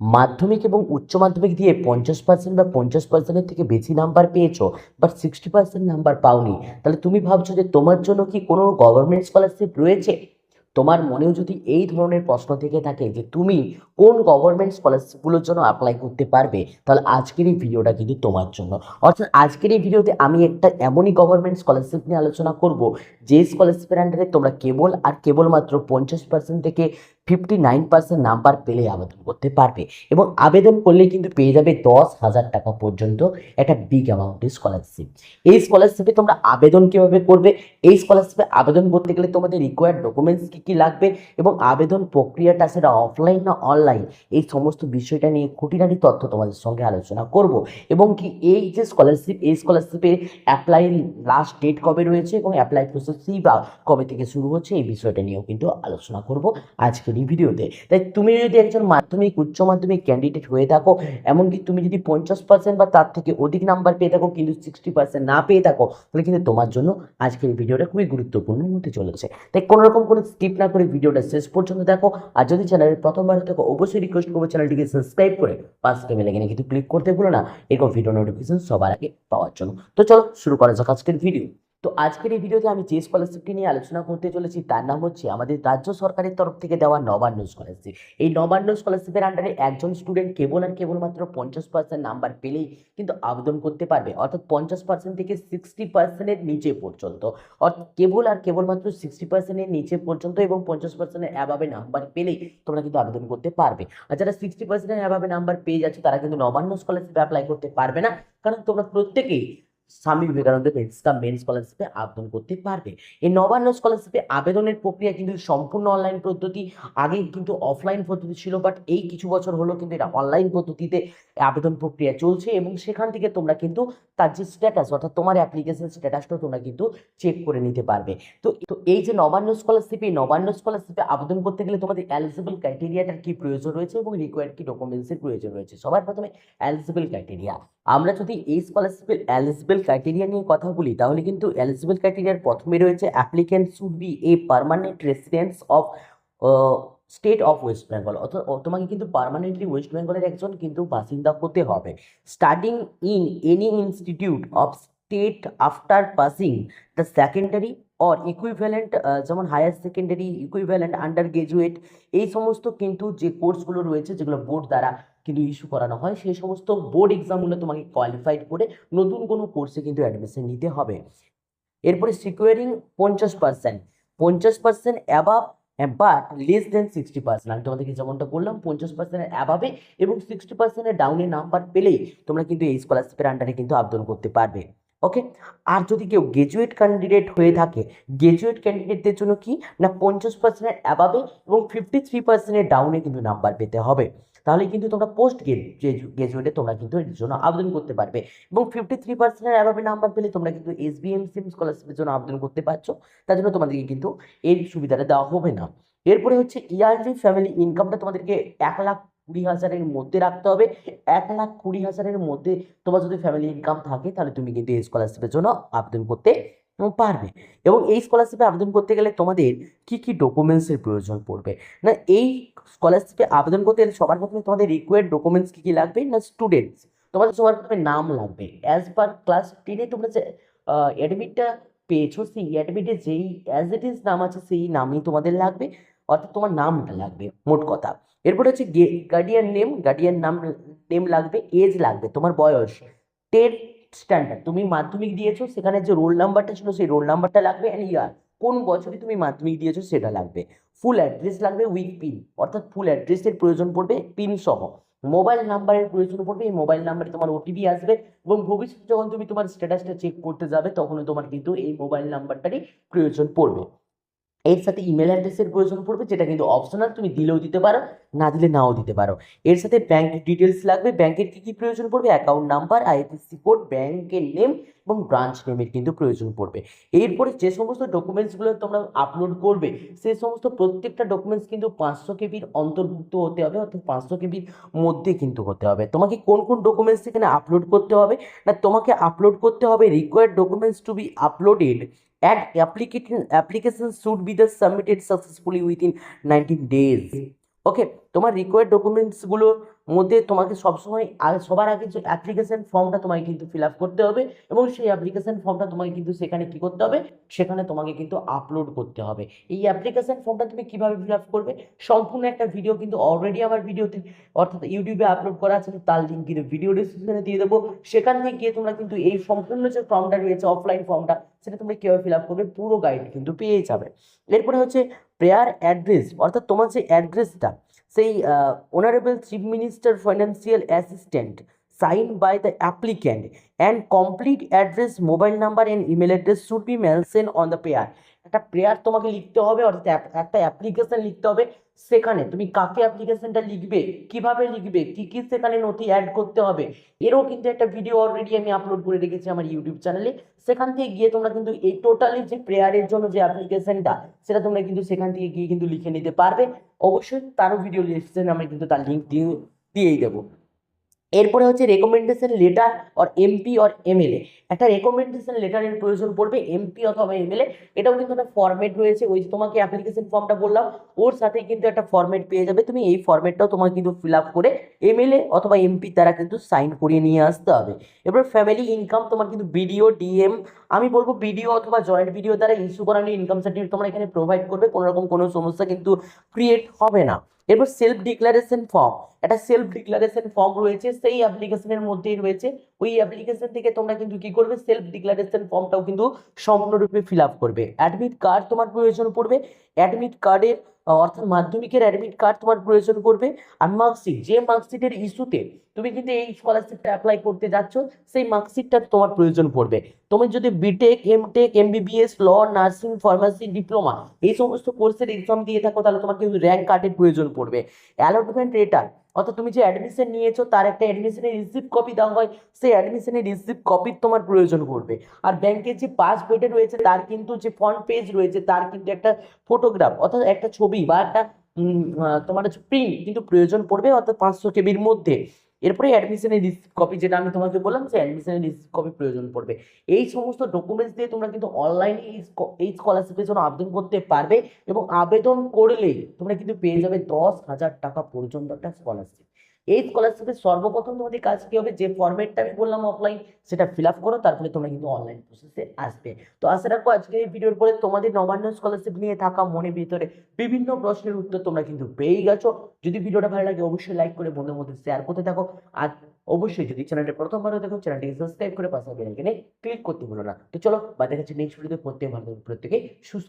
মাধ্যমিক এবং উচ্চ মাধ্যমিক দিয়ে পঞ্চাশ পার্সেন্ট বা পঞ্চাশ পার্সেন্টের থেকে বেশি নাম্বার পেয়েছ বাট সিক্সটি পার্সেন্ট নাম্বার পাওনি। তাহলে তুমি ভাবছ যে তোমার জন্য কি কোনো গভর্নমেন্ট স্কলারশিপ রয়েছে? তোমার মনেও যদি এই ধরনের প্রশ্ন থেকে থাকে যে তুমি কোন গভর্নমেন্ট স্কলারশিপগুলোর জন্য অ্যাপ্লাই করতে পারবে, তাহলে আজকের এই ভিডিওটা কিন্তু তোমার জন্য। অর্থাৎ আজকের এই ভিডিওতে আমি একটা এমনই গভর্নমেন্ট স্কলারশিপ নিয়ে আলোচনা করব, যে স্কলারশিপের আন্ডারে তোমরা কেবল আর কেবলমাত্র পঞ্চাশ পার্সেন্ট থেকে ফিফটি নাইন পার্সেন্ট নাম্বার পেলে আবেদন করতে পারবে এবং আবেদন করলে কিন্তু পেয়ে যাবে দশ হাজার টাকা পর্যন্ত একটা বিগ অ্যামাউন্টের স্কলারশিপ এই স্কলারশিপে তোমরা আবেদন কীভাবে করবে? এই স্কলারশিপে আবেদন করতে গেলে তোমাদের রিকোয়ার্ড ডকুমেন্টস কী কী লাগবে এবং আবেদন প্রক্রিয়াটা সেটা অফলাইন না অনলাইন এই সমস্ত বিষয়টা নিয়ে খুঁটিনাটি তথ্য তোমাদের সঙ্গে আলোচনা করব। এবং কি এই যে স্কলারশিপ এই স্কলারশিপে অ্যাপ্লাই লাস্ট ডেট কবে রয়েছে এবং অ্যাপ্লাই প্রসেসই বা কবে থেকে শুরু হচ্ছে এই বিষয়টা নিয়েও কিন্তু আলোচনা করব। আজকের এই ভিডিওতে। তাই তুমি যদি একজন মাধ্যমিক, উচ্চ মাধ্যমিক ক্যান্ডিডেট হয়ে থাকো, এমনকি তুমি যদি পঞ্চাশ পার্সেন্ট বা তার থেকে অধিক নাম্বার পেয়ে থাকো, কিন্তু সিক্সটি পার্সেন্ট না পেয়ে থাকো, তাহলে কিন্তু তোমার জন্য আজকের ভিডিওটা খুবই গুরুত্বপূর্ণ হতে চলেছে। তাই কোনো রকম কোনো স্কিপ না করে ভিডিওটা শেষ পর্যন্ত দেখো, আর যদি চ্যানেলের প্রথমবার থাকো, অবশ্যই রিকোয়েস্ট করব চ্যানেলটিকে সাবস্ক্রাইব করে পাঁচ কে বেলে কিন্তু ক্লিক করতে ভুলো না। এরকম ভিডিও নোটিফিকেশন সবার আগে পাওয়ার জন্য। তো চলো, শুরু করা যাক আজকের ভিডিও তো আজকের এই ভিডিওতে আমি যে স্কলারশিপটি নিয়ে আলোচনা করতে চলেছি, তার নাম হচ্ছে আমাদের রাজ্য সরকারের তরফ থেকে দেওয়া নবান্ন স্কলারশিপ এই নবান্ন স্কলারশিপের আন্ডারে একজন স্টুডেন্ট কেবল আর কেবলমাত্র পঞ্চাশ পার্সেন্ট নাম্বার পেলেই কিন্তু আবেদন করতে পারবে। অর্থাৎ পঞ্চাশ পার্সেন্ট থেকে সিক্সটি পার্সেন্টের নিচে পর্যন্ত। অর্থাৎ কেবল আর কেবলমাত্র সিক্সটি পার্সেন্টের নিচে পর্যন্ত এবং পঞ্চাশ পার্সেন্টের অ্যাভাবে নাম্বার পেলেই তোমরা কিন্তু আবেদন করতে পারবে। আর যারা সিক্সটি পার্সেন্টের অ্যাভাবে নাম্বার পেয়ে যাচ্ছে, তারা কিন্তু নবান্ন স্কলারশিপে অ্যাপ্লাই করতে পারবে না। কারণ তোমরা প্রত্যেকেই স্বামী বিবেকানন্দ মেন্সকা মেন স্কলারশিপে আবেদন করতে পারবে। এই নবান্ন স্কলারশিপে আবেদনের প্রক্রিয়া কিন্তু সম্পূর্ণ অনলাইন পদ্ধতি আগে কিন্তু অফলাইন পদ্ধতি ছিল বাট এই কিছু বছর হলো কিন্তু এটা অনলাইন পদ্ধতিতে আবেদন প্রক্রিয়া চলছে এবং সেখান থেকে তোমরা কিন্তু তার যে স্ট্যাটাস অর্থাৎ তোমার অ্যাপ্লিকেশন স্ট্যাটাসটা তোমরা কিন্তু চেক করে নিতে পারবে। তো তো এই যে নবান্ন স্কলারশিপ এই নবান্ন স্কলারশিপে আবেদন করতে গেলে তোমাদের এলিজিবল ক্রাইটেরিয়াটার কি প্রয়োজন রয়েছে এবং রিকোয়ার্ড কি ডকুমেন্টসের প্রয়োজন রয়েছে? সবার প্রথমে এলিজিবল ক্রাইটেরিয়া আমরা যদি এই স্কলারশিপের এলিজিবল ক্রাইটেরিয়া নিয়ে কথা বলি, তাহলে কিন্তু এলিজিবল ক্রাইটেরিয়ার প্রথমে রয়েছে applicant should be a permanent residence of state of West Bengal অর্থাৎ তোমাকে কিন্তু পারমানেন্টলি ওয়েস্ট বেঙ্গলের একজন কিন্তু বাসিন্দা হতে হবে। Starting in any institute of state after passing the secondary or equivalent যেমন higher secondary equivalent undergraduate এই সমস্ত কিন্তু যে কোর্সগুলো রয়েছে, যেগুলো বোর্ড দ্বারা কিন্তু ইস্যু করানো হয়, সেই সমস্ত বোর্ড এক্সামগুলো তোমাকে কোয়ালিফাইড করে নতুন কোনো কোর্সে কিন্তু অ্যাডমিশন নিতে হবে। এরপরে সিকিউরিং পঞ্চাশ পার্সেন্ট পঞ্চাশ percent above but less than sixty percent আমি তোমাদেরকে যেমনটা বললাম, পঞ্চাশ পার্সেন্টের অ্যাবাবে এবং সিক্সটি পার্সেন্টের ডাউনের নাম্বার পেলেই তোমরা কিন্তু এই স্কলারশিপের আন্ডারে কিন্তু আবেদন করতে পারবে। ওকে আর যদি কেউ গ্রাজুয়েট ক্যান্ডিডেট হয়ে থাকে গ্রাজুয়েট ক্যান্ডিডেটদের জন্য কি? না, পঞ্চাশ পার্সেন্টের অ্যাবাবে এবং ফিফটি থ্রি পার্সেন্টের ডাউনে কিন্তু নাম্বার পেতে হবে। তাহলে কিন্তু তোমরা পোস্ট গ্রাজুয়েটে তোমরা কিন্তু এর জন্য আবেদন করতে পারবে। এবং ফিফটি থ্রি পার্সেন্টের অ্যাভাবে নাম্বার পেলে তোমরা কিন্তু এস বি এম সিম স্কলারশিপের জন্য আবেদন করতে পারছ। তার জন্য তোমাদেরকে কিন্তু এই সুবিধাটা দেওয়া হবে না। এরপরে হচ্ছে ইয়ারলি ফ্যামিলি ইনকামটা তোমাদেরকে এক লাখ কুড়ি হাজারের মধ্যে রাখতে হবে। এক লাখ কুড়ি হাজারের মধ্যে তোমার যদি ফ্যামিলি ইনকাম থাকে, তাহলে তুমি কিন্তু এই স্কলারশিপের জন্য আবেদন করতে পারবে। এবং এই স্কলারশিপে আবেদন করতে গেলে তোমাদের কি কি ডকুমেন্টসের প্রয়োজন পড়বে? না, এই স্কলারশিপে আবেদন করতে গেলে সবার প্রথমে তোমাদের রিকোয়ার্ড ডকুমেন্টস কী কী লাগবে? না স্টুডেন্টস তোমাদের সবার প্রথমে নাম লাগবে। অ্যাজ পার ক্লাস টেনে তোমরা যে অ্যাডমিটটা পেয়েছ, সেই অ্যাডমিটে যেই অ্যাজ ইট ইজ নাম আছে, সেই নামই তোমাদের লাগবে। অর্থাৎ তোমার নামটা লাগবে, মোট কথা। এরপরে হচ্ছে গার্ডিয়ান নেম গার্ডিয়ান নাম নেম লাগবে এজ লাগবে, তোমার বয়স। টেন স্ট্যান্ডার্ড তুমি মাধ্যমিক দিয়েছ, সেখানে যে রোল নাম্বারটা ছিল, সেই রোল নাম্বারটা লাগবে অ্যান্ড ইয়ার কোন বছরে তুমি মাধ্যমিক দিয়েছ, সেটা লাগবে। ফুল অ্যাড্রেস লাগবে উইথ পিন অর্থাৎ ফুল অ্যাড্রেসের প্রয়োজন পড়বে পিন সহ। মোবাইল নাম্বারের প্রয়োজন পড়বে, এই মোবাইল নাম্বারে তোমার ওটিপি আসবে, এবং ভবিষ্যতে যখন তুমি তোমার স্ট্যাটাসটা চেক করতে যাবে তখনও তোমার কিন্তু এই মোবাইল নাম্বারটারই প্রয়োজন পড়বে। এর সাথে ইমেল অ্যাড্রেসের প্রয়োজন পড়বে, যেটা কিন্তু অপশনাল তুমি দিলেও দিতে পারো, না দিলে নাও দিতে পারো। এর সাথে ব্যাংক ডিটেলস লাগবে ব্যাংকের কী কী প্রয়োজন পড়বে? অ্যাকাউন্ট নাম্বার আইএফএসসি কোড ব্যাংকের নেম এবং ব্রাঞ্চ নেমের কিন্তু প্রয়োজন পড়বে। এরপরে যে সমস্ত ডকুমেন্টসগুলো তোমরা আপলোড করবে, সে সমস্ত প্রত্যেকটা ডকুমেন্টস কিন্তু পাঁচশো কেবির অন্তর্ভুক্ত হতে হবে, অর্থাৎ পাঁচশো কেবির মধ্যে কিন্তু হতে হবে। তোমাকে কোন কোন ডকুমেন্টস এখানে আপলোড করতে হবে? না, তোমাকে আপলোড করতে হবে required documents to be uploaded and application application should be the submitted successfully within 19 days. Okay. তোমার রিকোয়ার্ড ডকুমেন্টসগুলোর মধ্যে তোমাকে সবসময় সবার আগে যে অ্যাপ্লিকেশন ফর্মটা তোমাকে কিন্তু ফিল আপ করতে হবে এবং সেই অ্যাপ্লিকেশন ফর্মটা তোমাকে কিন্তু সেখানে কি করতে হবে? সেখানে তোমাকে কিন্তু আপলোড করতে হবে। এই অ্যাপ্লিকেশন ফর্মটা তুমি কীভাবে ফিল আপ করবে? সম্পূর্ণ একটা ভিডিও কিন্তু অলরেডি আমার ভিডিওতে অর্থাৎ ইউটিউবে আপলোড করা আছে, তার লিঙ্ক কিন্তু ভিডিও ডিসক্রিপশনে দিয়ে দেবো। সেখান থেকে গিয়ে তোমরা কিন্তু এই সম্পূর্ণ যে ফর্মটা রয়েছে অফলাইন ফর্মটা সেটা তোমরা কীভাবে ফিল আপ করবে? পুরো গাইড কিন্তু পেয়ে যাবে। এরপরে হচ্ছে প্রেয়ার অ্যাড্রেস অর্থাৎ তোমার যে অ্যাড্রেসটা সেই honourable chief minister financial assistant sign by the applicant and complete address mobile number and email address should be mention on the paper একটা প্রেয়ার তোমাকে লিখতে হবে, অর্থাৎ এক- একটা অ্যাপ্লিকেশন লিখতে হবে সেখানে। তুমি কাকে অ্যাপ্লিকেশনটা লিখবে, কীভাবে লিখবে, কি কি সেখানে নথি অ্যাড করতে হবে, এরও কিন্তু একটা ভিডিও অলরেডি আমি আপলোড করে রেখেছি আমার ইউটিউব চ্যানেলে সেখান থেকে গিয়ে তোমরা কিন্তু এই টোটালি যে প্রেয়ারের জন্য যে অ্যাপ্লিকেশনটা সেটা তোমরা কিন্তু সেখান থেকে গিয়ে কিন্তু লিখে নিতে পারবে। অবশ্যই তারও ভিডিও লিস্টেন আমি কিন্তু তার লিঙ্ক দিয়ে দিয়েই দেবো। এরপরে হচ্ছে recommendation letter or MP or MLA একটা রেকমেন্ডেশন লেটারের প্রয়োজন পড়বে এমপি অথবা এমএলএ এটাও কিন্তু একটা ফর্মেট রয়েছে। ওই যে তোমাকে অ্যাপ্লিকেশন ফর্মটা বললাম, ওর সাথে কিন্তু একটা ফর্মেট পেয়ে যাবে। তুমি এই ফর্মেটটাও তোমাকে কিন্তু ফিল আপ করে এমএলএ অথবা এমপি তারা কিন্তু সাইন করিয়ে নিয়ে আসতে হবে। এবার ফ্যামিলি ইনকাম তোমার কিন্তু বিডিও ডিএম আমি বলব বিডিও অথবা জয়েন্ট ভিডিও দ্বারা ইস্যু করানো ইনকাম সার্টিফিকেট তোমরা এখানে প্রোভাইড করবে। কোনো রকম কোনো সমস্যা কিন্তু ক্রিয়েট হবে না। এরপর সেলফ ডিক্লারেশন ফর্ম একটা সেলফ ডিক্লারেশন ফর্ম রয়েছে, সেই অ্যাপ্লিকেশনের মধ্যেই রয়েছে। ওই অ্যাপ্লিকেশন থেকে তোমরা কিন্তু কি করবে? সেলফ ডিক্লারেশন ফর্মটাও কিন্তু সম্পূর্ণরূপে ফিল আপ করবে। অ্যাডমিট কার্ড তোমার প্রয়োজন পড়বে। অ্যাডমিট কার্ডের অর্থাৎ মাধ্যমিকের অ্যাডমিট কার্ড তোমার প্রয়োজন করবে। আর মার্কশিট যে মার্কশিটের ইস্যুতে তুমি কিন্তু এই স্কলারশিপটা অ্যাপ্লাই করতে যাচ্ছ, সেই মার্কশিটটা তোমার প্রয়োজন পড়বে। তুমি যদি B Tech M Tech MBBS law nursing pharmacy diploma এই সমস্ত কোর্সের এক্সাম দিয়ে থাকো, তাহলে তোমার কিন্তু র্যাঙ্ক কার্ডের প্রয়োজন পড়বে। অ্যালটমেন্ট লেটার অর্থাৎ তুমি যে অ্যাডমিশন নিয়েছো, তার একটা অ্যাডমিশনের রিসিপ্ট কপি দেওয়া হয়, সেই অ্যাডমিশনের রিসিপ্ট কপির তোমার প্রয়োজন পড়বে। আর ব্যাংকের যে পাস বইটা রয়েছে, তার কিন্তু যে ফ্রন্ট পেজ রয়েছে, তার কিন্তু একটা ফটোগ্রাফ অর্থাৎ একটা ছবি বা একটা তোমার হচ্ছে প্রিন্ট কিন্তু প্রয়োজন পড়বে, অর্থাৎ পাঁচশো কেবির মধ্যে। এরপরে অ্যাডমিশনের রিসিপ্ট কপি যেটা আমি তোমাকে বললাম যে অ্যাডমিশনের রিসিপ্ট কপি প্রয়োজন পড়বে। এই সমস্ত ডকুমেন্টস দিয়ে তোমরা কিন্তু অনলাইনে এই স্কলারশিপের জন্য আবেদন করতে পারবে এবং আবেদন করলে তোমরা কিন্তু পেয়ে যাবে দশ হাজার টাকা পর্যন্ত একটা স্কলারশিপ এই স্কলারশিপের সর্বপ্রথম তোমাদের কাজ কি হবে? যে ফর্মেটটা আমি বললাম অফলাইন সেটা ফিল আপ করো, তারপরে তোমরা কিন্তু অনলাইন প্রসেসে আসবে। তো আশা রাখব আজকে এই ভিডিওর পরে তোমাদের নবান্ন স্কলারশিপ নিয়ে থাকা মনের ভিতরে বিভিন্ন প্রশ্নের উত্তর তোমরা কিন্তু পেয়ে গেছো। যদি ভিডিওটা ভালো লাগে, অবশ্যই লাইক করে বন্ধুর মধ্যে শেয়ার করতে থাকো। আর অবশ্যই যদি চ্যানেলটা প্রথমবার দেখো চ্যানেলটিকে সাবস্ক্রাইব করে পাশে বেল আইকনে ক্লিক করতে ভুলো না। তো চলো বা দেখাচ্ছি নেক্সট ভিডিওতে প্রত্যেক ভালো প্রত্যেকে সুস্থ